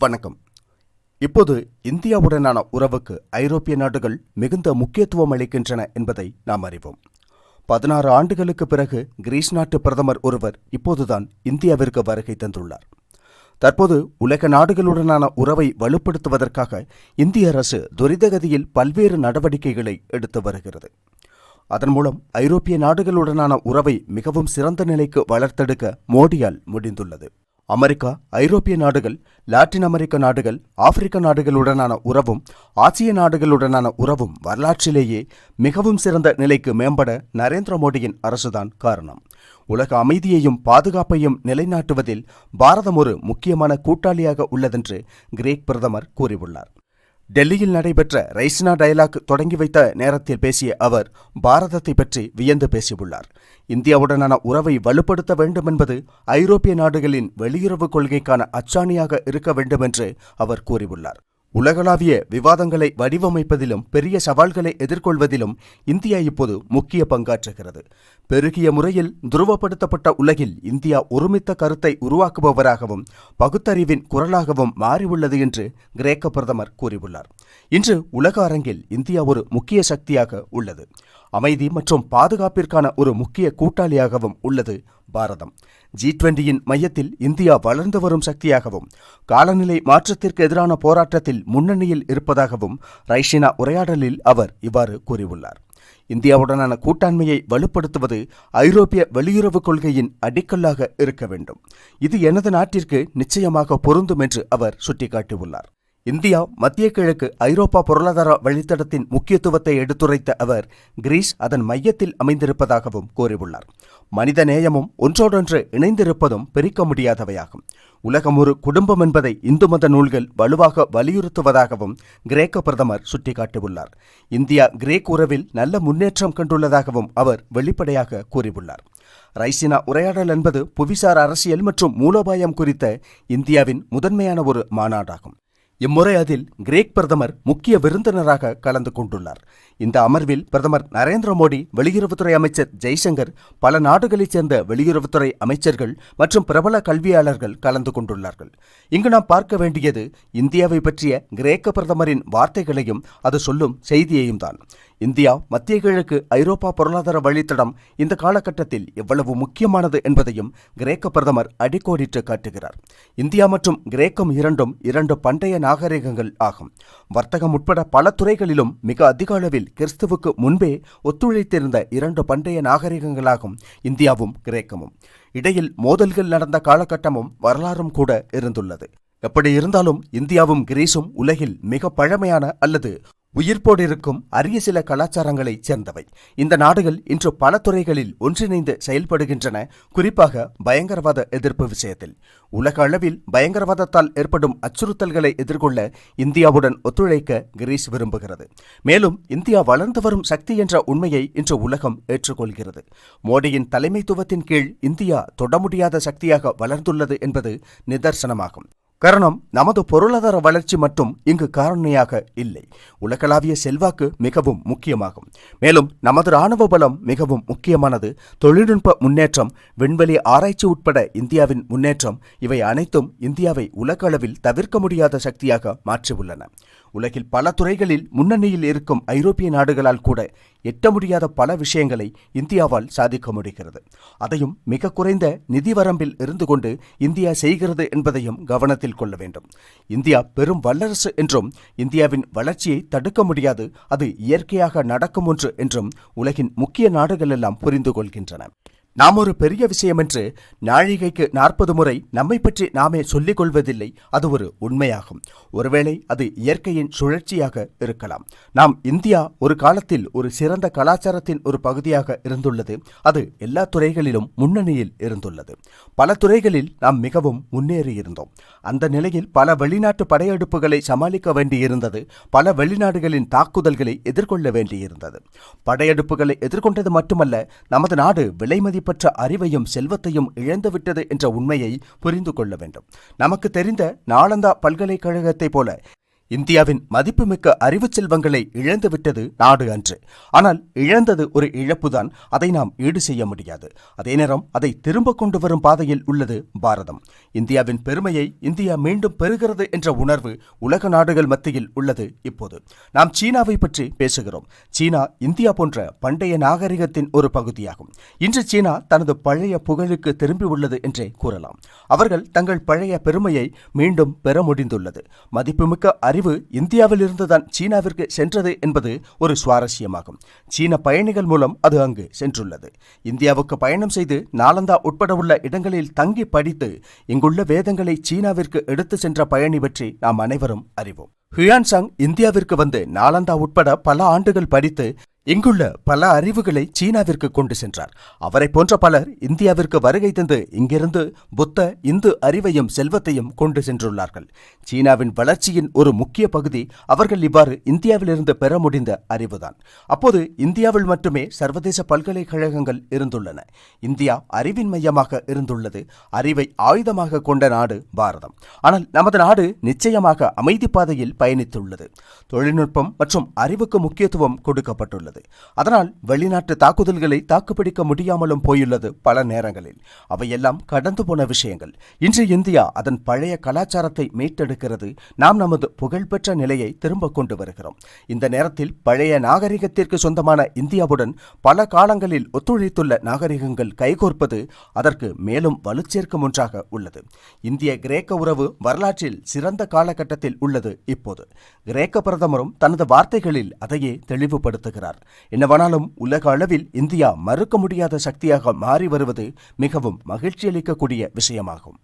வணக்கம். இப்போது இந்தியாவுடனான உறவுக்கு ஐரோப்பிய நாடுகள் மிகுந்த முக்கியத்துவம் அளிக்கின்றன என்பதை நாம் அறிவோம். பதினாறு ஆண்டுகளுக்கு பிறகு கிரீஸ் நாட்டு பிரதமர் ஒருவர் இப்போதுதான் இந்தியாவிற்கு வருகை தந்துள்ளார். தற்போது உலக நாடுகளுடனான உறவை வலுப்படுத்துவதற்காக இந்திய அரசு துரிதகதியில் பல்வேறு நடவடிக்கைகளை எடுத்து வருகிறது. அதன் மூலம் ஐரோப்பிய நாடுகளுடனான உறவை மிகவும் சிறந்த நிலைக்கு வளர்த்தெடுக்க மோடியால் முடிந்துள்ளது. அமெரிக்கா ஐரோப்பிய நாடுகள் லாட்டின் அமெரிக்க நாடுகள் ஆப்பிரிக்க நாடுகளுடனான உறவும் ஆசிய நாடுகளுடனான உறவும் வரலாற்றிலேயே மிகவும் சிறந்த நிலைக்கு மேம்பட நரேந்திர மோடியின் அரசுதான் காரணம். உலக அமைதியையும் பாதுகாப்பையும் நிலைநாட்டுவதில் பாரதம் ஒரு முக்கியமான கூட்டாளியாக உள்ளதென்று கிரேக் பிரதமர் கூறியுள்ளார். டெல்லியில் நடைபெற்ற ரைசினா டயலாக் தொடங்கி வைத்த நேரத்தில் பேசிய அவர் பாரதத்தை பற்றி வியந்து பேசியுள்ளார். இந்தியாவுடனான உறவை வலுப்படுத்த வேண்டும் என்பது ஐரோப்பிய நாடுகளின் வெளியுறவு கொள்கைக்கான அச்சாணியாக இருக்க வேண்டும் என்று அவர் கூறியுள்ளார். உலகளாவிய விவாதங்களை வடிவமைப்பதிலும் பெரிய சவால்களை எதிர்கொள்வதிலும் இந்தியா இப்போது முக்கிய பங்காற்றுகிறது. பெருகிய முறையில் துருவப்படுத்தப்பட்ட உலகில் இந்தியா ஒருமித்த கருத்தை உருவாக்குபவராகவும் பகுத்தறிவின் குரலாகவும் மாறியுள்ளது என்று கிரேக்க பிரதமர் கூறியுள்ளார். இன்று உலக அரங்கில் இந்தியா ஒரு முக்கிய சக்தியாக உள்ளது. அமைதி மற்றும் பாதுகாப்பிற்கான ஒரு முக்கிய கூட்டாளியாகவும் உள்ளது பாரதம். ஜி டுவெண்டியின் மையத்தில் இந்தியா வளர்ந்து வரும் சக்தியாகவும் காலநிலை மாற்றத்திற்கு எதிரான போராட்டத்தில் முன்னணியில் இருப்பதாகவும் ரைஷினா உரையாடலில் அவர் இவ்வாறு கூறியுள்ளார். இந்தியாவுடனான கூட்டாண்மையை வலுப்படுத்துவது ஐரோப்பிய வெளியுறவுக் கொள்கையின் அடிக்கல்லாக இருக்க வேண்டும். இது எனது நாட்டிற்கு நிச்சயமாக பொருந்தும் என்று அவர் சுட்டிக்காட்டியுள்ளார். இந்தியா மத்திய கிழக்கு ஐரோப்பா பொருளாதார வழித்தடத்தின் முக்கியத்துவத்தை எடுத்துரைத்த அவர் கிரீஸ் அதன் மையத்தில் அமைந்திருப்பதாகவும் கூறியுள்ளார். மனித நேயமும் ஒன்றோடொன்று இணைந்திருப்பதும் பிரிக்க முடியாதவையாகும். உலகம் ஒரு குடும்பம் என்பதை இந்து மத நூல்கள் வலுவாக வலியுறுத்துவதாகவும் கிரேக்க பிரதமர் சுட்டிக்காட்டியுள்ளார். இந்தியா கிரேக் உறவில் நல்ல முன்னேற்றம் கண்டுள்ளதாகவும் அவர் வெளிப்படையாக கூறியுள்ளார். ரைசினா உரையாடல் என்பது புவிசார் அரசியல் மற்றும் மூலோபாயம் குறித்த இந்தியாவின் முதன்மையான ஒரு மாநாடாகும். இம்முறை அதில் கிரேக் பிரதமர் முக்கிய விருந்தினராக கலந்து கொண்டுள்ளார். இந்த அமர்வில் பிரதமர் நரேந்திர மோடி வெளியுறவுத்துறை அமைச்சர் ஜெய்சங்கர் பல நாடுகளைச் சேர்ந்த வெளியுறவுத்துறை அமைச்சர்கள் மற்றும் பிரபல கல்வியாளர்கள் கலந்து கொண்டுள்ளார்கள். இங்கு நாம் பார்க்க வேண்டியது இந்தியாவை பற்றிய கிரேக்க பிரதமரின் வார்த்தைகளையும் அது சொல்லும் செய்தியையும் தான் இந்தியா மத்திய கிழக்கு ஐரோப்பா பொருளாதார வழித்தடம் இந்த காலகட்டத்தில் எவ்வளவு முக்கியமானது என்பதையும் கிரேக்க பிரதமர் அடிக்கோடிட்டு காட்டுகிறார். இந்தியா மற்றும் கிரேக்கம் இரண்டும் இரண்டு பண்டைய நாகரிகங்கள் ஆகும். வர்த்தகம் உட்பட பல துறைகளிலும் மிக அதிக அளவில் கிறிஸ்துவுக்கு முன்பே ஒத்துழைத்திருந்த இரண்டு பண்டைய நாகரிகங்களாகும் இந்தியாவும் கிரேக்கமும். இடையில் மோதல்கள் நடந்த காலகட்டமும் வரலாறும் கூட இருந்துள்ளது. எப்படி இருந்தாலும் இந்தியாவும் கிரீஸும் உலகில் மிக பழமையான அல்லது உயிர்ப்போடு இருக்கும் அரிய சில கலாச்சாரங்களைச் சேர்ந்தவை. இந்த நாடுகள் இன்று பல துறைகளில் ஒன்றிணைந்து செயல்படுகின்றன. குறிப்பாக பயங்கரவாத எதிர்ப்பு விஷயத்தில். உலக அளவில் பயங்கரவாதத்தால் ஏற்படும் அச்சுறுத்தல்களை எதிர்கொள்ள இந்தியாவுடன் ஒத்துழைக்க கிரீஸ் விரும்புகிறது. மேலும் இந்தியா வளர்ந்து வரும் சக்தி என்ற உண்மையை இன்று உலகம் ஏற்றுக்கொள்கிறது. மோடியின் தலைமைத்துவத்தின் கீழ் இந்தியா தொட முடியாத சக்தியாக வளர்ந்துள்ளது என்பது நிதர்சனமாகும். காரணம் நமது பொருளாதார வளர்ச்சி மட்டும் இங்கு காரணியாக இல்லை. உலகளாவிய செல்வாக்கு மிகவும் முக்கியமாகும். மேலும் நமது இராணுவ பலம் மிகவும் முக்கியமானது. தொழில்நுட்ப முன்னேற்றம் விண்வெளி ஆராய்ச்சி உட்பட இந்தியாவின் முன்னேற்றம் இவை அனைத்தும் இந்தியாவை உலக அளவில் தவிர்க்க முடியாத சக்தியாக மாற்றியுள்ளன. உலகில் பல துறைகளில் முன்னணியில் இருக்கும் ஐரோப்பிய நாடுகளால் கூட எட்ட முடியாத பல விஷயங்களை இந்தியாவால் சாதிக்க முடிகிறது. அதையும் மிக குறைந்த நிதி வரம்பில் இருந்து கொண்டு இந்தியா செய்கிறது என்பதையும் கவனத்தில் கொள்ள வேண்டும். இந்தியா பெரும் வல்லரசு என்றும் இந்தியாவின் வளர்ச்சியை தடுக்க முடியாது அது இயற்கையாக நடக்கும் ஒன்று என்றும் உலகின் முக்கிய நாடுகள் எல்லாம் புரிந்து கொள்கின்றன. நாம் ஒரு பெரிய விஷயம் என்று நாழிகைக்கு நாற்பது முறை நம்மை பற்றி நாமே சொல்லிக் கொள்வதில்லை. அது ஒரு உண்மையாகும். ஒருவேளை அது இயற்கையின் சுழற்சியாக இருக்கலாம். நாம் இந்தியா ஒரு காலத்தில் ஒரு சிறந்த கலாச்சாரத்தின் ஒரு பகுதியாக இருந்துள்ளது. அது எல்லா துறைகளிலும் முன்னணியில் இருந்துள்ளது. பல துறைகளில் நாம் மிகவும் முன்னேறி இருந்தோம். அந்த நிலையில் பல வெளிநாட்டு படையெடுப்புகளை சமாளிக்க வேண்டியிருந்தது. பல வெளிநாடுகளின் தாக்குதல்களை எதிர்கொள்ள வேண்டியிருந்தது. படையெடுப்புகளை எதிர்கொண்டது மட்டுமல்ல நமது நாடு விலைமதிப்பு மதிப்பற்ற அறிவையும் செல்வத்தையும் இழந்துவிட்டது என்ற உண்மையை புரிந்து கொள்ள வேண்டும். நமக்கு தெரிந்த நாளந்தா பல்கலைக்கழகத்தைப் போல இந்தியாவின் மதிப்புமிக்க அறிவு செல்வங்களை இழந்துவிட்டது நாடு அன்று. ஆனால் இழந்தது ஒரு இழப்புதான். அதை நாம் ஈடு செய்ய முடியாது. அதே நேரம் அதை திரும்ப கொண்டு வரும் பாதையில் உள்ளது பாரதம். இந்தியாவின் பெருமையை இந்தியா மீண்டும் பெறுகிறது என்ற உணர்வு உலக நாடுகள் மத்தியில் உள்ளது இப்போது. நாம் சீனாவை பற்றி பேசுகிறோம். சீனா இந்தியா போன்ற பண்டைய நாகரிகத்தின் ஒரு பகுதியாகும். இன்று சீனா தனது பழைய புகழுக்கு திரும்பியுள்ளது என்றே கூறலாம். அவர்கள் தங்கள் பழைய பெருமையை மீண்டும் பெற முடிந்துள்ளது. மதிப்புமிக்க அறிவு இந்தியாவிலிருந்துதான் சீனாவிற்கு சென்றது என்பது ஒரு சுவாரஸ்யமாகும். சீன பயணிகள் மூலம் அது அங்கு சென்றுள்ளது. இந்தியாவுக்கு பயணம் செய்து நாலந்தா உட்பட உள்ள இடங்களில் தங்கி படித்து இங்குள்ள வேதங்களை சீனாவிற்கு எடுத்து சென்ற பயணி பற்றி நாம் அனைவரும் அறிவோம். ஹுயான்சாங் இந்தியாவிற்கு வந்து நாலந்தா உட்பட பல ஆண்டுகள் படித்து இங்குள்ள பல அறிவுகளை சீனாவிற்கு கொண்டு சென்றார். அவரை போன்ற பலர் இந்தியாவிற்கு வருகை தந்து இங்கிருந்து புத்த இந்து அறிவையும் செல்வத்தையும் கொண்டு சென்றுள்ளார்கள். சீனாவின் வளர்ச்சியின் ஒரு முக்கிய பகுதி அவர்கள் இவ்வாறு இந்தியாவிலிருந்து பெற முடிந்த அறிவுதான். அப்போது இந்தியாவில் மட்டுமே சர்வதேச பல்கலைக்கழகங்கள் இருந்துள்ளன. இந்தியா அறிவின் மையமாக இருந்துள்ளது. அறிவை ஆயுதமாக கொண்ட நாடு பாரதம். ஆனால் நமது நாடு நிச்சயமாக அமைதி பாதையில் பயணித்துள்ளது. தொழில்நுட்பம் மற்றும் அறிவுக்கு முக்கியத்துவம் கொடுக்கப்பட்டுள்ளது. அதனால் வெளிநாட்டு தாக்குதல்களை தாக்குப்பிடிக்க முடியாமலும் போயுள்ளது பல நேரங்களில். அவையெல்லாம் கடந்து போன விஷயங்கள். இன்று இந்தியா அதன் பழைய கலாச்சாரத்தை மீட்டெடுக்கிறது. நாம் நமது புகழ்பெற்ற நிலையை திரும்ப கொண்டு வருகிறோம். இந்த நேரத்தில் பழைய நாகரிகத்திற்கு சொந்தமான இந்தியாவுடன் பல காலங்களில் ஒத்துழைத்துள்ள நாகரிகங்கள் கைகோர்ப்பது அதற்கு மேலும் வலுச்சேர்க்கும் ஒன்றாக உள்ளது. இந்திய கிரேக்க உறவு வரலாற்றில் சிறந்த காலகட்டத்தில் உள்ளது இப்போது. கிரேக்க பிரதமரும் தனது வார்த்தைகளில் அதையே தெளிவுபடுத்துகிறார். என்னவானாலும் உலக அளவில் இந்தியா மறுக்க முடியாத சக்தியாக மாறி வருவது மிகவும் மகிழ்ச்சியளிக்கக்கூடிய விஷயமாகும்.